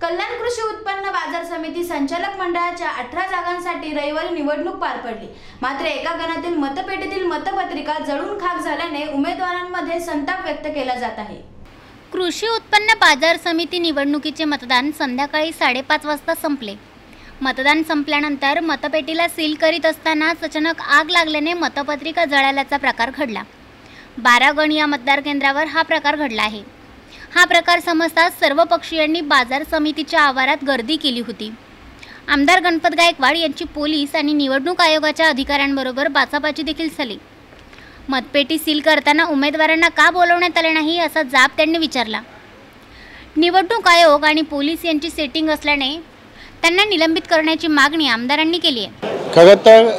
कल्याण कृषी उत्पन्न बाजार समिती संचालक मंडळाच्या अठरा जागांसाठी रविवारी निवडणूक पार पडली. मात्र एका गणातील मतपेटीतील मतपत्रिका जळून खाक झाल्याने उमेदवारांमध्ये संताप व्यक्त केला जात आहे. कृषी उत्पन्न बाजार समिती निवडणुकीचे मतदान संध्याकाळी साडेपाच वाजता संपले. मतदान संपल्यानंतर मतपेटीला सील करीत असतानाच अचानक आग लागल्याने मतपत्रिका जळाल्याचा प्रकार घडला. बारागण या मतदार केंद्रावर हा प्रकार घडला आहे. हा प्रकार समजताच सर्व पक्षीयांनी बाजार समितीच्या आवारात गर्दी केली होती. आमदार गणपत गायकवाड यांची पोलीस आणि निवडणूक आयोगाच्या अधिकाऱ्यांबरोबर बाचाबाची देखील झाली. मतपेटी सील करताना उमेदवारांना का बोलवण्यात आले नाही असा जाब त्यांनी विचारला. निवडणूक आयोग आणि पोलीस यांची सेटिंग असल्याने त्यांना निलंबित करण्याची मागणी आमदारांनी केली आहे. खरं तर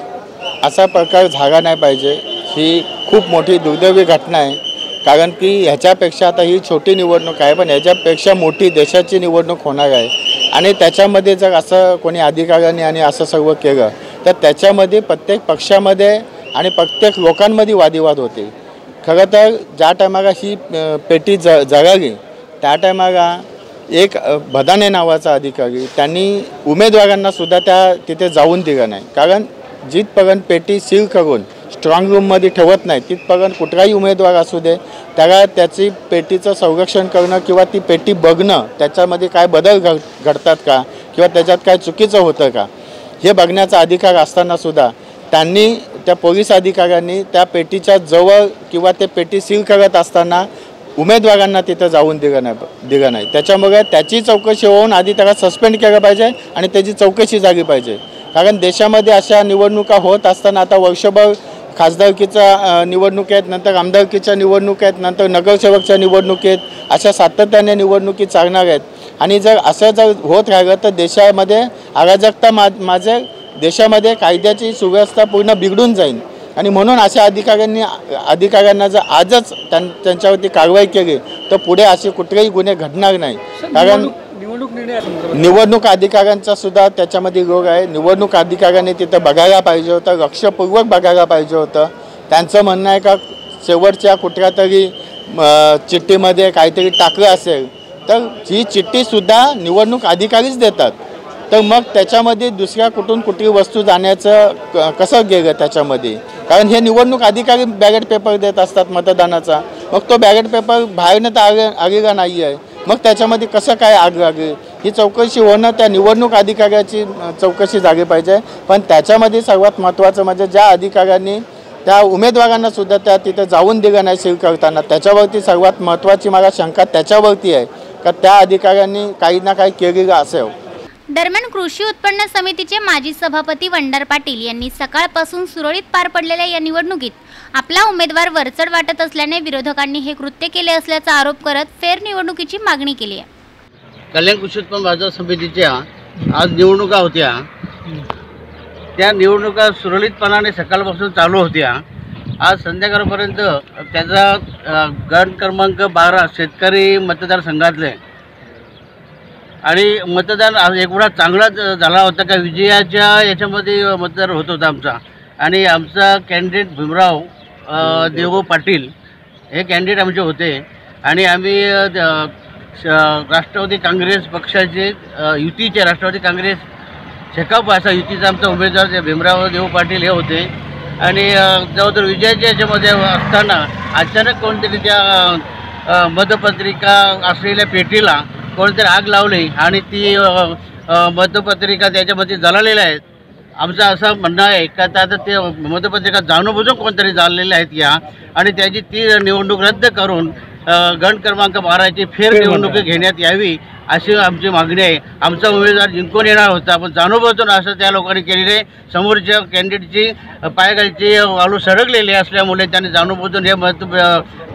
असा प्रकार झाला नाही पाहिजे. ही खूप मोठी दुर्दैवी घटना आहे. कारण की ह्याच्यापेक्षा आता ही छोटी निवडणूक आहे पण ह्याच्यापेक्षा मोठी देशाची निवडणूक होणार आहे. आणि त्याच्यामध्ये जर असं कोणी अधिकाऱ्यांनी आणि असं सर्व केलं तर त्याच्यामध्ये प्रत्येक पक्षामध्ये आणि प्रत्येक लोकांमध्ये वादिवाद होते. खरं तर ज्या टायमाला ही पेटी ज जळाली त्या टायमाला एक भदाने नावाचा अधिकारी त्यांनी उमेदवारांना सुद्धा त्या तिथे जाऊन दिलं नाही. कारण जिथपर्यंत पेटी सील करून स्ट्रॉंग रूममध्ये ठेवत नाही. तिथपर्यंत कुठलाही उमेदवार असू दे त्याला त्याची पेटीचं संरक्षण करणं किंवा ती पेटी बघणं त्याच्यामध्ये काय बदल घड घडतात का? किंवा त्याच्यात काय चुकीचं होतं का? हे बघण्याचा अधिकार असताना सुद्धा त्यांनी त्या पोलीस अधिकाऱ्यांनी त्या पेटीच्या जवळ किंवा ते पेटी सील करत असताना उमेदवारांना तिथं जाऊन दिलं नाही दिलं नाही. त्याच्यामुळे त्याची चौकशी होऊन आधी त्याला सस्पेंड केलं पाहिजे आणि त्याची चौकशी झाली पाहिजे. कारण देशामध्ये अशा निवडणुका होत असताना आता वर्षभर खासदारकीच्या निवडणूक आहेत नंतर आमदारकीच्या निवडणूक आहेत नंतर नगरसेवकच्या निवडणूक आहेत अशा सातत्याने निवडणुकी चालणार आहेत. आणि जर असं जर होत राहिलं तर देशामध्ये अराजकता मा माझे देशामध्ये कायद्याची सुव्यवस्था पूर्ण बिघडून जाईल. आणि म्हणून अशा अधिकाऱ्यांनी अधिकाऱ्यांना जर आजच त्यां त्यांच्यावरती कारवाई केली तर पुढे असे कुठलेही गुन्हे घडणार नाही. कारण निवडणूक अधिकाऱ्यांचा सुद्धा त्याच्यामध्ये रोग आहे. निवडणूक अधिकाऱ्यांनी तिथं बघायला पाहिजे होतं लक्षपूर्वक बघायला पाहिजे होतं. त्यांचं म्हणणं आहे का शेवटच्या कुठल्या तरी चिठ्ठीमध्ये काहीतरी टाकलं असेल तर ही चिठ्ठीसुद्धा निवडणूक अधिकारीच देतात. तर मग त्याच्यामध्ये दुसऱ्या कुठून कुठली वस्तू जाण्याचं क- कसं गेलं त्याच्यामध्ये? कारण हे निवडणूक अधिकारी बॅलेट पेपर देत असतात मतदानाचा. मग तो बॅलेट पेपर बाहेरनं तर आले आलेला नाही आहे मग त्याच्यामध्ये कसं काय आग लागली ही चौकशी होणं त्या निवडणूक अधिकाऱ्याची चौकशी जागी पाहिजे. पण त्याच्यामध्ये सर्वात महत्त्वाचं म्हणजे ज्या अधिकाऱ्यांनी त्या उमेदवारांना सुद्धा त्या तिथे जाऊन दिलं नाही सील करताना त्याच्यावरती सर्वात महत्त्वाची मला शंका त्याच्यावरती आहे. का त्या अधिकाऱ्यांनी काही ना काही केलेलं असेल. दरम्यान कृषी उत्पन्न समितीचे माजी सभापती वंडार पाटील यांनी सकाळपासून सुरळीत पार पडलेल्या या निवडणुकीत आपला उमेदवार वरचढ वाटत असल्याने विरोधकांनी हे कृत्य केले असल्याचा आरोप करत फेर निवडणुकीची मागणी केली आहे. कल्याण कृषी उत्पन्न बाजार समितीच्या आज निवडणुका होत्या. त्या निवडणुका सुरळीतपणाने सकाळपासून चालू होत्या. आज संध्याकाळपर्यंत त्याचा अ, गण क्रमांक बारा शेतकरी मतदारसंघातले आणि मतदान एवढा चांगला ज- झाला होता का? विजयाच्या याच्यामध्ये मतदार होत होता आमचा. आणि आमचा कॅन्डिडेट भीमराव देवो. पाटील हे कॅन्डिडेट आमचे होते. आणि आम्ही राष्ट्रवादी काँग्रेस पक्षाचे युतीचे राष्ट्रवादी काँग्रेस शेकाप असा युतीचा आमचा उमेदवार जे भीमराव देव पाटील हे होते. आणि जवळजवळ विजयाच्या याच्यामध्ये असताना अचानक कोणतरी त्या मतपत्रिका असलेल्या पेटीला कोणतरी आग लावली आणि ती मतपत्रिका त्याच्यामध्ये जळालेल्या आहेत. आमचं असं म्हणणं आहे का आता आता ते मतपत्रिका जाणून कोणतरी जाळलेल्या आहेत या. आणि त्याची ती निवडणूक रद्द करून गण क्रमांक बाराची फेर निवडणूक घेण्यात यावी अशी आमची मागणी आहे. आमचा उमेदवार जिंकून येणार होता पण जाणून असं त्या लोकांनी केलेले आहे. समोरच्या कॅन्डिडेटची अ, पायखालची वाळू सरकलेली असल्यामुळे त्यांनी जाणून हे मत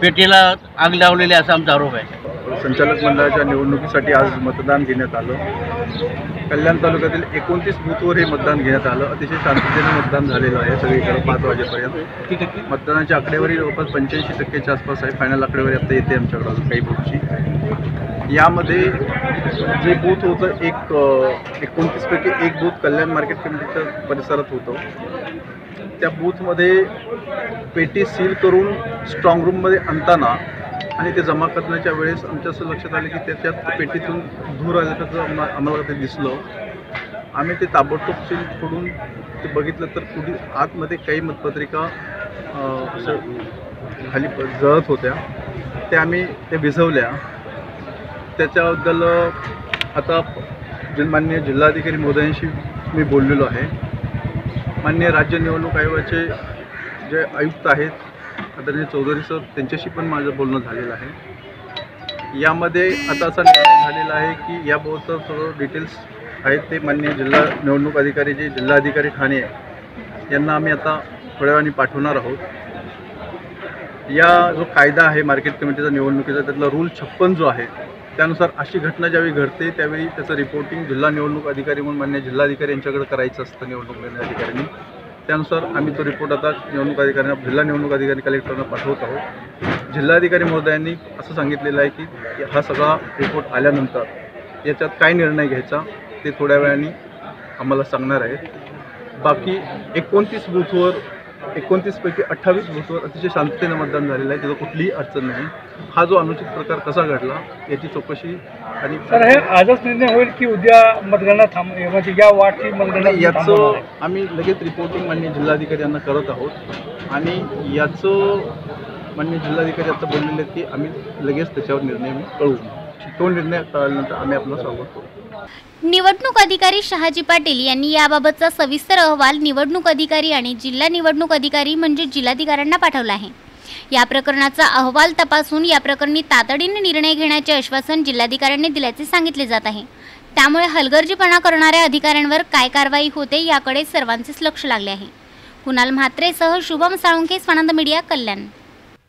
पेटीला आग लावलेली असा आमचा आरोप आहे. संचालक मंडळाच्या निवडणुकीसाठी आज मतदान घेण्यात आलं. कल्याण तालुक्यातील एकोणतीस बूथवर हे मतदान घेण्यात आलं. अतिशय शांततेने मतदान झालेलं आहे सगळीकडे पाच वाजेपर्यंत. मतदानाची आकडेवारी जवळपास पंच्याऐंशी टक्केच्या आसपास आहे. फायनल आकडेवारी आता येते आमच्याकडे अजून काही बूथची. यामध्ये जे बूथ होतं एक एकोणतीसपैकी एक बूथ कल्याण मार्केट कमिटीच्या परिसरात होतं. त्या बूथमध्ये पेटी सील करून स्ट्रॉंग रूममध्ये आणताना आणि ते जमा करण्याच्या वेळेस आमच्या असं लक्षात आलं की त्याच्यात पेटीतून धूर आल्याचं आम्हा- आम्हाला ते दिसलं. आम्ही ते ताबडतोब सील फोडून ते बघितलं तर कुठे आतमध्ये काही मतपत्रिका असं खाली जळत होत्या. त्या आम्ही त्या भिजवल्या त्याच्याबद्दल आता जनमान्य जिल्हाधिकारी महोदयांशी मी बोललेलो आहे. मान्य राज्य निवडणूक आयोगाचे जे आयुक्त आहेत आदरणीय चौधरी सर त्यांच्याशी पण माझं बोलणं झालेलं आहे. यामध्ये आता असा निर्णय झालेला आहे की याबाबतचं सर्व डिटेल्स आहेत ते मान्य जिल्हा निवडणूक अधिकारी जे जिल्हाधिकारी ठाणे यांना आम्ही आता थोड्या वेळाने पाठवणार आहोत. या जो कायदा आहे मार्केट कमिटीचा निवडणुकीचा त्यातला रूल छप्पन जो आहे त्यानुसार अशी घटना ज्यावेळी घडते त्यावेळी त्याचं रिपोर्टिंग जिल्हा निवडणूक अधिकारी म्हणून मान्य जिल्हाधिकारी यांच्याकडे करायचं असतं निवडणूक निर्णय अधिकाऱ्यांनी. त्यानुसार आम्ही तो रिपोर्ट आता निवडणूक अधिकाऱ्यांना जिल्हा निवडणूक अधिकारी कलेक्टरना पाठवत आहोत. जिल्हाधिकारी महोदयांनी असं सांगितलेलं आहे की हा सगळा रिपोर्ट आल्यानंतर याच्यात काय निर्णय घ्यायचा ते थोड्या वेळाने आम्हाला सांगणार आहेत. बाकी एकोणतीस बूथवर एकोणतीसपैकी अठ्ठावीस बूथवर अतिशय शांततेनं मतदान झालेलं आहे. त्याचं कुठलीही अडचण नाही. हा जो अनुचित प्रकार कसा घडला याची चौकशी आणि सर हे आजच निर्णय होईल की उद्या मतगणना थांब म्हणजे या वाटची मतगणना याचं? आम्ही लगेच रिपोर्टिंग माननीय जिल्हाधिकारी यांना करत आहोत. आणि याचं माननीय जिल्हाधिकारी आता बोललेले आहेत की आम्ही लगेच त्याच्यावर निर्णय कळवू. तो निर्णय कळल्यानंतर आम्ही स्वागत करू. निवडणूक अधिकारी शहाजी पाटील यांनी याबाबतचा सविस्तर अहवाल निवडणूक अधिकारी आणि जिल्हा निवडणूक अधिकारी म्हणजे जिल्हाधिकाऱ्यांना पाठवला आहे. या प्रकरणाचा अहवाल तपासून या प्रकरणी तातडीने निर्णय घेण्याचे आश्वासन जिल्हाधिकाऱ्यांनी दिल्याचे सांगितले जात आहे. त्यामुळे हलगर्जीपणा करणाऱ्या अधिकाऱ्यांवर काय कारवाई होते याकडे सर्वांचेच लक्ष लागले आहे. कुणाल म्हात्रेसह शुभम साळुंके स्वानंद मीडिया कल्याण.